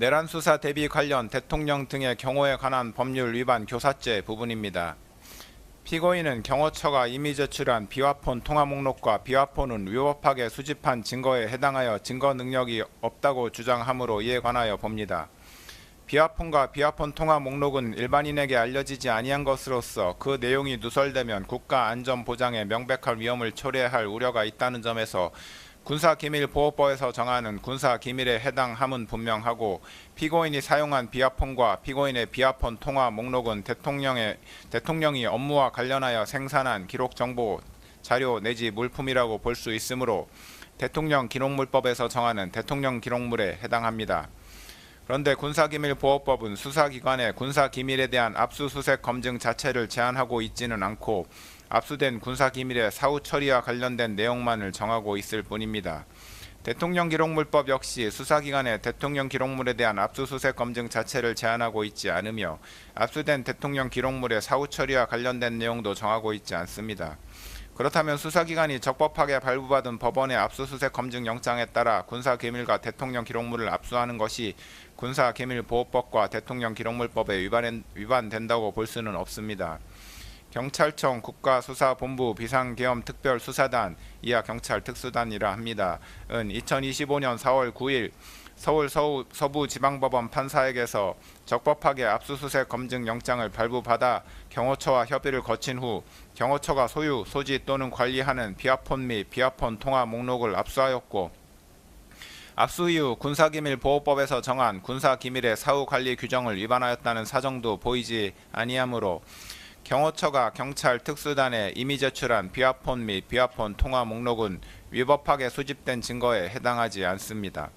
내란 수사 대비 관련 대통령 등의 경호에 관한 법률 위반 교사죄 부분입니다. 피고인은 경호처가 이미 제출한 비화폰 통화 목록과 비화폰은 위법하게 수집한 증거에 해당하여 증거 능력이 없다고 주장하므로 이에 관하여 봅니다. 비화폰과 비화폰 통화 목록은 일반인에게 알려지지 아니한 것으로서 그 내용이 누설되면 국가 안전 보장에 명백한 위험을 초래할 우려가 있다는 점에서 군사기밀보호법에서 정하는 군사기밀에 해당함은 분명하고 피고인이 사용한 비화폰과 피고인의 비화폰 통화 목록은 대통령의 대통령이 업무와 관련하여 생산한 기록 정보 자료 내지 물품이라고 볼 수 있으므로 대통령 기록물법에서 정하는 대통령 기록물에 해당합니다. 그런데 군사기밀보호법은 수사기관의 군사기밀에 대한 압수수색 검증 자체를 제한하고 있지는 않고 압수된 군사기밀의 사후 처리와 관련된 내용만을 정하고 있을 뿐입니다. 대통령 기록물법 역시 수사기관의 대통령 기록물에 대한 압수수색 검증 자체를 제한하고 있지 않으며 압수된 대통령 기록물의 사후 처리와 관련된 내용도 정하고 있지 않습니다. 그렇다면 수사기관이 적법하게 발부받은 법원의 압수수색 검증 영장에 따라 군사기밀과 대통령 기록물을 압수하는 것이 군사기밀보호법과 대통령 기록물법에 위반, 위반된다고 볼 수는 없습니다. 경찰청 국가수사본부 비상계엄특별수사단 이하 경찰 특수단이라 합니다. 은 2025년 4월 9일 서울 서우, 서부지방법원 판사에게서 적법하게 압수수색 검증 영장을 발부받아 경호처와 협의를 거친 후 경호처가 소유, 소지 또는 관리하는 비아폰 및 비아폰 통화 목록을 압수하였고 압수 이후 군사기밀보호법에서 정한 군사기밀의 사후 관리 규정을 위반하였다는 사정도 보이지 아니하므로 경호처가 경찰 특수단에 이미 제출한 비아폰 및 비아폰 통화 목록은 위법하게 수집된 증거에 해당하지 않습니다.